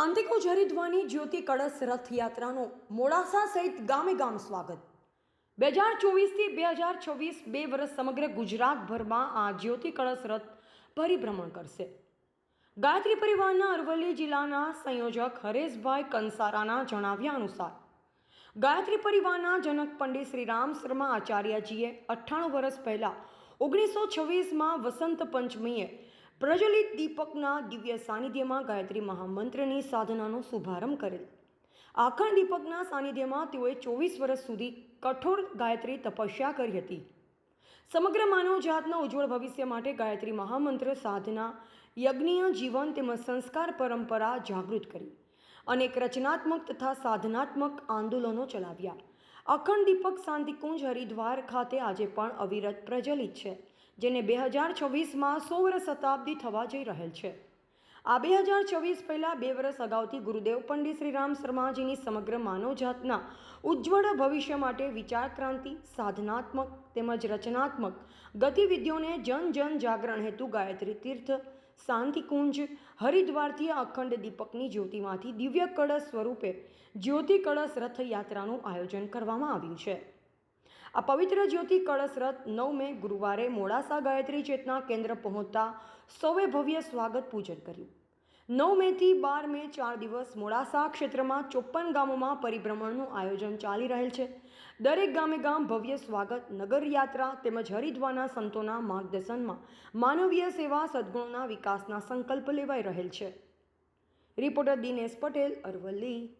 સાંતિકુંજ જરીદવાની જ્યોતિ કળશ રથયાત્રાનું મોડાસા સહિત ગામે ગામ સ્વાગત. બે હજાર ચોવીસથી બે હજાર છવ્વીસ બે વર્ષ સમગ્ર ગુજરાતભરમાં આ જ્યોતિ કળશ રથ પરિભ્રમણ કરશે. ગાયત્રી પરિવારના અરવલ્લી જિલ્લાના સંયોજક હરેશભાઈ કંસારાના જણાવ્યા અનુસાર, ગાયત્રી પરિવારના જનક પંડિત શ્રીરામ શર્મા આચાર્યજીએ અઠ્ઠાણું વર્ષ પહેલાં ઓગણીસો છવ્વીસમાં વસંત પંચમીએ પ્રજ્વલિત દીપકના દિવ્ય સાનિધ્યમાં ગાયત્રી મહામંત્રની સાધનાનો શુભારંભ કરેલ. આખંડ દીપકના સાનિધ્યમાં તેઓએ ચોવીસ વર્ષ સુધી કઠોર ગાયત્રી તપસ્યા કરી હતી. સમગ્ર માનવ જાતના ઉજ્જવળ ભવિષ્ય માટે ગાયત્રી મહામંત્ર સાધના, યજ્ઞીય જીવન તેમજ સંસ્કાર પરંપરા જાગૃત કરી. અનેક રચનાત્મક તથા સાધનાત્મક આંદોલનો ચલાવ્યા. અખંડ દીપક શાંતિકુંજ હરિદ્વાર ખાતે આજે પણ અવિરત પ્રચલિત છે. જેને બે હજાર છવ્વીસમાં સો વર્ષ શતાબ્દી થવા જઈ રહેલ છે. આ બે હજાર છવ્વીસ પહેલાં બે વર્ષ અગાઉથી ગુરુદેવ પંડિત શ્રીરામ શર્માજીની સમગ્ર માનવજાતના ઉજ્જવળ ભવિષ્ય માટે વિચાર ક્રાંતિ સાધનાત્મક તેમજ રચનાત્મક ગતિવિધિઓને જન જન જાગરણ હેતુ ગાયત્રી તીર્થ, શાંતિકુંજ, હરિદ્વારથી અખંડ દીપકની જ્યોતિમાંથી દિવ્ય કળશ સ્વરૂપે જ્યોતિ કળશ રથયાત્રાનું આયોજન કરવામાં આવ્યું છે. આ પવિત્ર જ્યોતિ કળશ રથ નવ મે ગુરુવારે મોડાસા ગાયત્રી ચેતના કેન્દ્ર પહોંચતા સૌએ ભવ્ય સ્વાગત પૂજન કર્યું. નવ મેથી બાર મે ચાર દિવસ મોડાસા ક્ષેત્રમાં ચોપ્પન ગામોમાં પરિભ્રમણનું આયોજન ચાલી રહેલ છે. દરેક ગામે ગામ ભવ્ય સ્વાગત નગરયાત્રા તેમજ હરિદ્વારના સંતોના માર્ગદર્શનમાં માનવીય સેવા સદ્ગુણોના વિકાસના સંકલ્પ લેવાઈ રહેલ છે. રિપોર્ટર દિનેશ પટેલ, અરવલ્લી.